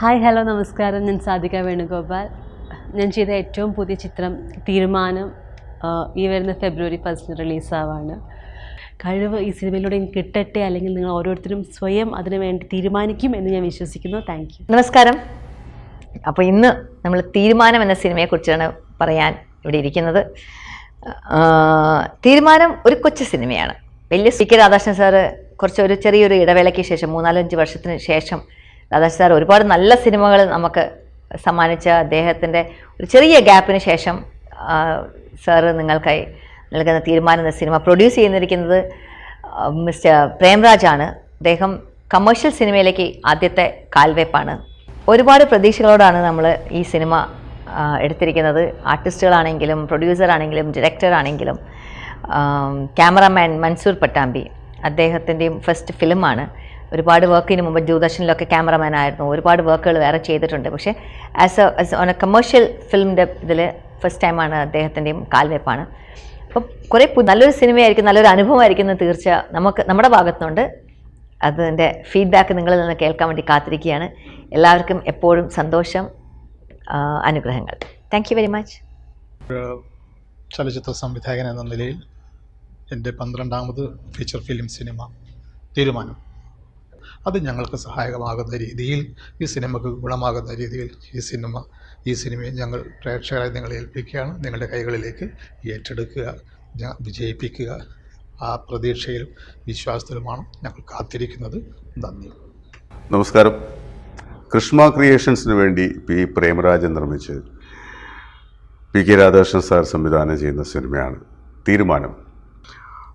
Hi hello നമസ്കാരം. ഞാൻ സാധിക വേണുഗോപാൽ. ഞാൻ ചെയ്ത ഏറ്റവും പുതിയ ചിത്രം തീരുമാനം ഈ വരുന്ന ഫെബ്രുവരി ഫസ്റ്റിന് റിലീസാവാണ്. കഴിവ് ഈ സിനിമയിലൂടെ എനിക്ക് കിട്ടട്ടെ അല്ലെങ്കിൽ നിങ്ങൾ ഓരോരുത്തരും സ്വയം അതിനു വേണ്ടി തീരുമാനിക്കും എന്ന് ഞാൻ വിശ്വസിക്കുന്നു. താങ്ക് യു നമസ്കാരം. അപ്പോൾ ഇന്ന് നമ്മൾ തീരുമാനം എന്ന സിനിമയെക്കുറിച്ചാണ് പറയാൻ ഇവിടെ ഇരിക്കുന്നത്. തീരുമാനം ഒരു കൊച്ചു സിനിമയാണ്. വലിയ സി കെ രാധാകൃഷ്ണൻ സാറ് കുറച്ച് ഒരു ചെറിയൊരു ഇടവേളയ്ക്ക് ശേഷം മൂന്നാലഞ്ച് വർഷത്തിന് ശേഷം രാധാകൃഷ്ണൻ സാർ ഒരുപാട് നല്ല സിനിമകൾ നമുക്ക് സമ്മാനിച്ച അദ്ദേഹത്തിന്റെ ഒരു ചെറിയ ഗ്യാപ്പിന് ശേഷം സാറ് നിങ്ങൾക്കായി നൽകുന്ന തീരുമാനം സിനിമ പ്രൊഡ്യൂസ് ചെയ്യുന്നിരിക്കുന്നത് മിസ്റ്റർ പ്രേംരാജ് ആണ്. അദ്ദേഹം കമേഴ്ഷ്യൽ സിനിമയിലേക്ക് ആദ്യത്തെ കാൽവയ്പ്പാണ് ഒരുപാട് പ്രതീക്ഷകളോടാണ് നമ്മൾ ഈ സിനിമ എടുത്തിരിക്കുന്നത്. ആർട്ടിസ്റ്റുകളാണെങ്കിലും പ്രൊഡ്യൂസറാണെങ്കിലും ഡയറക്ടറാണെങ്കിലും ക്യാമറമാൻ മൻസൂർ പട്ടാമ്പി അദ്ദേഹത്തിന്റെയും ഫസ്റ്റ് ഫിലിമാണ് ഒരുപാട് വർക്കിന് മുമ്പ് ദൂരദർശനിലൊക്കെ ക്യാമറമാൻ ആയിരുന്നു. ഒരുപാട് വർക്കുകൾ വേറെ ചെയ്തിട്ടുണ്ട്. പക്ഷേ as a as on a commercial ഫിലിമിന്റെ ഇതിൽ ഫസ്റ്റ് ടൈമാണ് അദ്ദേഹത്തിന്റെയും കാൽവയ്പ്പാണ് അപ്പം കുറേ നല്ലൊരു സിനിമയായിരിക്കും നല്ലൊരു അനുഭവമായിരിക്കും എന്ന് തീർച്ച നമുക്ക് നമ്മുടെ ഭാഗത്തുനിന്നുണ്ട് അതിന്റെ ഫീഡ്ബാക്ക് നിങ്ങളിൽ നിന്ന് കേൾക്കാൻ വേണ്ടി കാത്തിരിക്കുകയാണ്. എല്ലാവർക്കും എപ്പോഴും സന്തോഷം അനുഗ്രഹങ്ങൾ. താങ്ക് വെരി മച്ച് ചലച്ചിത്ര സംവിധായകൻ എന്ന നിലയിൽ എന്റെ പന്ത്രണ്ടാമത് ഫീച്ചർ ഫിലിം സിനിമ തീരുമാനം. അത് ഞങ്ങൾക്ക് സഹായകമാകുന്ന രീതിയിൽ ഈ സിനിമക്ക് ഗുണമാകുന്ന രീതിയിൽ ഈ സിനിമ ഈ സിനിമയെ ഞങ്ങൾ പ്രേക്ഷകരെ നിങ്ങളെ ഏൽപ്പിക്കുകയാണ്. നിങ്ങളുടെ കൈകളിലേക്ക് ഏറ്റെടുക്കുക വിജയിപ്പിക്കുക. ആ പ്രതീക്ഷയിലും വിശ്വാസത്തിലുമാണ് ഞങ്ങൾ കാത്തിരിക്കുന്നത്. നന്ദി. നമസ്കാരം. കൃഷ്ണ ക്രിയേഷൻസിന് വേണ്ടി പി പ്രേമരാജൻ നിർമ്മിച്ച് പി കെ രാധാകൃഷ്ണൻ സാർ സംവിധാനം ചെയ്യുന്ന സിനിമയാണ് തീരുമാനം.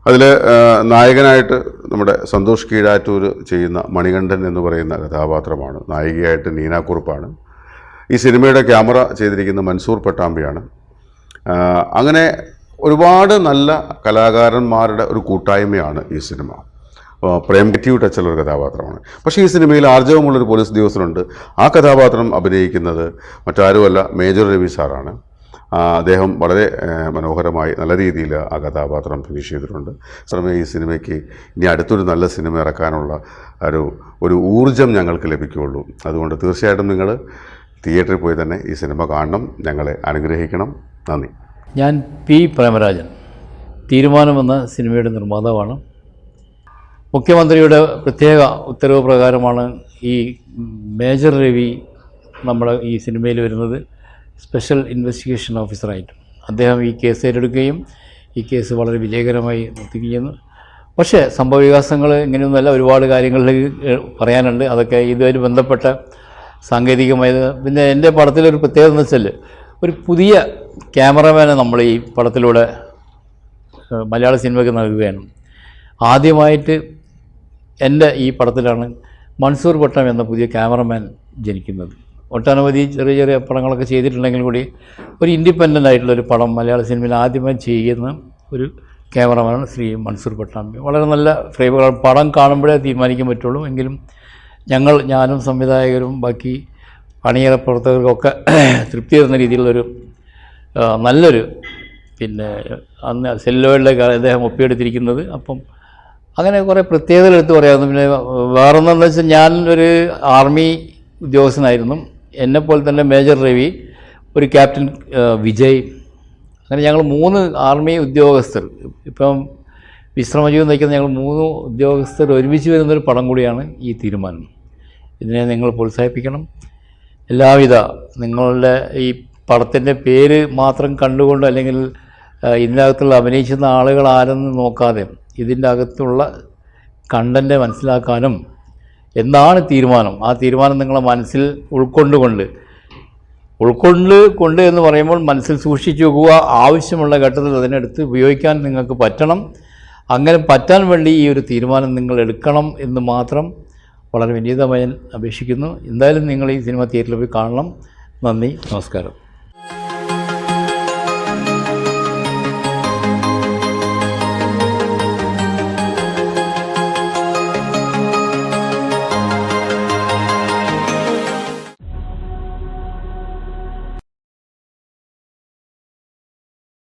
അതിൽ നായകനായിട്ട് നമ്മുടെ സന്തോഷ് കീഴാറ്റൂർ ചെയ്യുന്ന മണികണ്ഠൻ എന്ന് പറയുന്ന കഥാപാത്രമാണ്. നായികയായിട്ട് നീന കുറുപ്പാണ്. ഈ സിനിമയുടെ ക്യാമറ ചെയ്തിരിക്കുന്ന മൻസൂർ പട്ടാമ്പിയാണ്. അങ്ങനെ ഒരുപാട് നല്ല കലാകാരന്മാരുടെ ഒരു കൂട്ടായ്മയാണ് ഈ സിനിമ. പ്രേം നെഗറ്റീവ് ടച്ചുള്ള ഒരു കഥാപാത്രമാണ്. പക്ഷേ ഈ സിനിമയിൽ ആർജവമുള്ളൊരു പോലീസ് ഉദ്യോഗസ്ഥനുണ്ട്. ആ കഥാപാത്രം അഭിനയിക്കുന്നത് മറ്റാരുമല്ല മേജർ രവി സാറാണ്. അദ്ദേഹം വളരെ മനോഹരമായി നല്ല രീതിയിൽ ആ കഥാപാത്രം ഫിനിഷ് ചെയ്തിട്ടുണ്ട്. ശ്രമേ ഈ സിനിമയ്ക്ക് ഇനി അടുത്തൊരു നല്ല സിനിമ ഇറക്കാനുള്ള ഒരു ഒരു ഊർജം ഞങ്ങൾക്ക് ലഭിക്കുകയുള്ളൂ. അതുകൊണ്ട് തീർച്ചയായിട്ടും നിങ്ങൾ തിയേറ്ററിൽ പോയി തന്നെ ഈ സിനിമ കാണണം ഞങ്ങളെ അനുഗ്രഹിക്കണം. നന്ദി. ഞാൻ പി പ്രേമരാജൻ. തീരുമാനമെന്ന സിനിമയുടെ നിർമ്മാതാവാണ്. മുഖ്യമന്ത്രിയുടെ പ്രത്യേക ഉത്തരവ് പ്രകാരമാണ് ഈ മേജർ രവി നമ്മുടെ ഈ സിനിമയിൽ വരുന്നത്. സ്പെഷ്യൽ ഇൻവെസ്റ്റിഗേഷൻ ഓഫീസറായിട്ട് അദ്ദേഹം ഈ കേസ് ഏറ്റെടുക്കുകയും ഈ കേസ് വളരെ വിജയകരമായി നിർത്തിക്കുകയും. പക്ഷേ സംഭവവികാസങ്ങൾ ഇങ്ങനെയൊന്നുമല്ല. ഒരുപാട് കാര്യങ്ങളിലേക്ക് പറയാനുണ്ട്. അതൊക്കെ ഇതുമായി ബന്ധപ്പെട്ട സാങ്കേതികമായത്. പിന്നെ എന്റെ പടത്തിലൊരു പ്രത്യേകത എന്ന് വെച്ചാൽ ഒരു പുതിയ ക്യാമറമാനെ നമ്മൾ ഈ പടത്തിലൂടെ മലയാള സിനിമയ്ക്ക് നൽകുകയാണ്. ആദ്യമായിട്ട് എന്റെ ഈ പടത്തിലാണ് മൻസൂർ പട്ടം എന്ന പുതിയ ക്യാമറമാൻ ജനിക്കുന്നത്. ഒട്ടനവധി ചെറിയ ചെറിയ പടങ്ങളൊക്കെ ചെയ്തിട്ടുണ്ടെങ്കിൽ കൂടി ഒരു ഇൻഡിപെൻഡന്റ് ആയിട്ടുള്ള ഒരു പടം മലയാള സിനിമയിൽ ആദ്യമായി ചെയ്യുന്ന ഒരു ക്യാമറമാനാണ് ശ്രീ മൻസൂർ പട്ടാമ്പി. വളരെ നല്ല ഫ്രെയിമുകൾ പടം കാണുമ്പോഴേ തീരുമാനിക്കാൻ പറ്റുള്ളൂ. എങ്കിലും ഞങ്ങൾ ഞാനും സംവിധായകരും ബാക്കി പണിയറ പ്രവർത്തകർക്കൊക്കെ തൃപ്തി തരുന്ന രീതിയിലുള്ളൊരു നല്ലൊരു പിന്നെ അന്ന് സെല്ലോയിലെ അദ്ദേഹം ഒപ്പിയെടുത്തിരിക്കുന്നത്. അപ്പം അങ്ങനെ കുറേ പ്രത്യേകതകൾ എടുത്ത് പറയാമെന്ന് പിന്നെ വേറൊന്നെന്ന് വെച്ചാൽ ഞാൻ ഒരു ആർമി ഉദ്യോഗസ്ഥനായിരുന്നു. എന്നെപ്പോലെ തന്നെ മേജർ രവി ഒരു ക്യാപ്റ്റൻ വിജയ് അങ്ങനെ ഞങ്ങൾ മൂന്ന് ആർമി ഉദ്യോഗസ്ഥർ. ഇപ്പം വിശ്രമജീവൻ നയിക്കുന്ന ഞങ്ങൾ മൂന്ന് ഉദ്യോഗസ്ഥർ ഒരുമിച്ച് വരുന്നൊരു പടം കൂടിയാണ് ഈ തീരുമാനം. ഇതിനെ നിങ്ങൾ പ്രോത്സാഹിപ്പിക്കണം. എല്ലാവിധ നിങ്ങളുടെ ഈ പടത്തിന്റെ പേര് മാത്രം കണ്ടുകൊണ്ട് അല്ലെങ്കിൽ ഇതിനകത്തുള്ള അഭിനയിക്കുന്ന ആളുകൾ ആരെന്ന് നോക്കാതെ ഇതിന്റെ അകത്തുള്ള കണ്ടന്റ് മനസ്സിലാക്കാനും എന്താണ് തീരുമാനം? ആ തീരുമാനം നിങ്ങളെ മനസ്സിൽ ഉൾക്കൊണ്ടുകൊണ്ട്. ഉൾക്കൊണ്ട് കൊണ്ട് എന്ന് പറയുമ്പോൾ മനസ്സിൽ സൂക്ഷിച്ചു വെക്കുക. ആവശ്യമുള്ള ഘട്ടത്തിൽ അതിനെടുത്ത് ഉപയോഗിക്കാൻ നിങ്ങൾക്ക് പറ്റണം. അങ്ങനെ പറ്റാൻ വേണ്ടി ഈ ഒരു തീരുമാനം നിങ്ങൾ എടുക്കണം എന്ന് മാത്രം വളരെ വിനീതമായി അപേക്ഷിക്കുന്നു. എന്തായാലും നിങ്ങൾ ഈ സിനിമ തിയേറ്ററിൽ പോയി കാണണം. നന്ദി നമസ്കാരം.